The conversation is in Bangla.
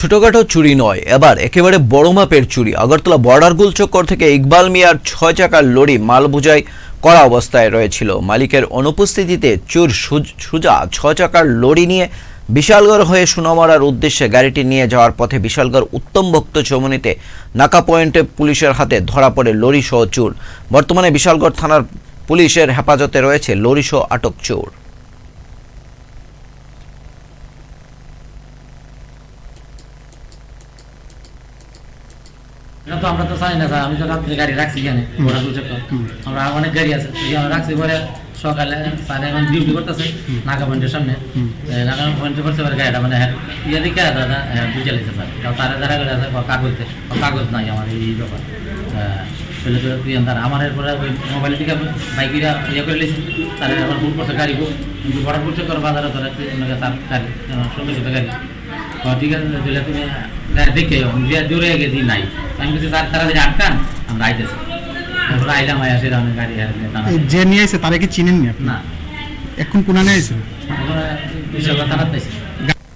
ছোটখাটো চুরি নয়। এবার একেবারে বড় মাপের চুরি। আগরতলা বর্ডার গুলচক্কর থেকে ইকবাল মিয়ার ছয় চাকার লরি মাল বোঝাই করা অবস্থায় রয়েছিল। মালিকের অনুপস্থিতিতে চোর সুজ- ছয় চাকার লরি নিয়ে বিশালগড় হয়ে সুনামরার উদ্দেশ্যে গাড়িটি নিয়ে যাওয়ার পথে বিশালগড় উত্তম ভক্ত চৌমনিতে নাকা পয়েন্টে পুলিশের হাতে ধরা পড়ে লরি সহ চোর। বর্তমানে বিশালগড় থানার পুলিশের হেফাজতে রয়েছে লরি সহ আটক চোর। এটা তো আমরা তো জানি না স্যার আমি তো রাত্রে গাড়ি রাখছি এখানে ঘোড়া দুচক আমরা অনেক গাড়ি আছে এখানে রাখছি পরে সকালে স্যার এখন ডিউটি করতেছে নাগা পয়েন্টের সামনে। নাগা করছে এবার গাড়িটা মানে হ্যাঁ, ইয়ে দিকে দাদা বুঝে লেগেছে স্যার। তারা যারা গাড়ি আছে কাগজ কাগজ নাই আমার এই ব্যাপার। পেলে তো তুই তার আমার এরপরে ওই মোবাইল থেকে বাইকিরা ইয়ে করে লেছি তারা আবার বুক করছে গাড়ি কিন্তু বড় বুঝছে করে বাজারে ধরে তার গাড়ি সঙ্গে সাথে গাড়ি। ঠিক আছে তাহলে তুমি দেখে দূরে গেছি নাই। আমি কিছু তার তারা আটকান আমরা আইতেছি। তারপরে আইলাম আয়া সেটা আমি গাড়ি আর যে নিয়ে এসে তারা কি চিনেননি না। এখন কোনা নিয়ে এসে পেয়েছি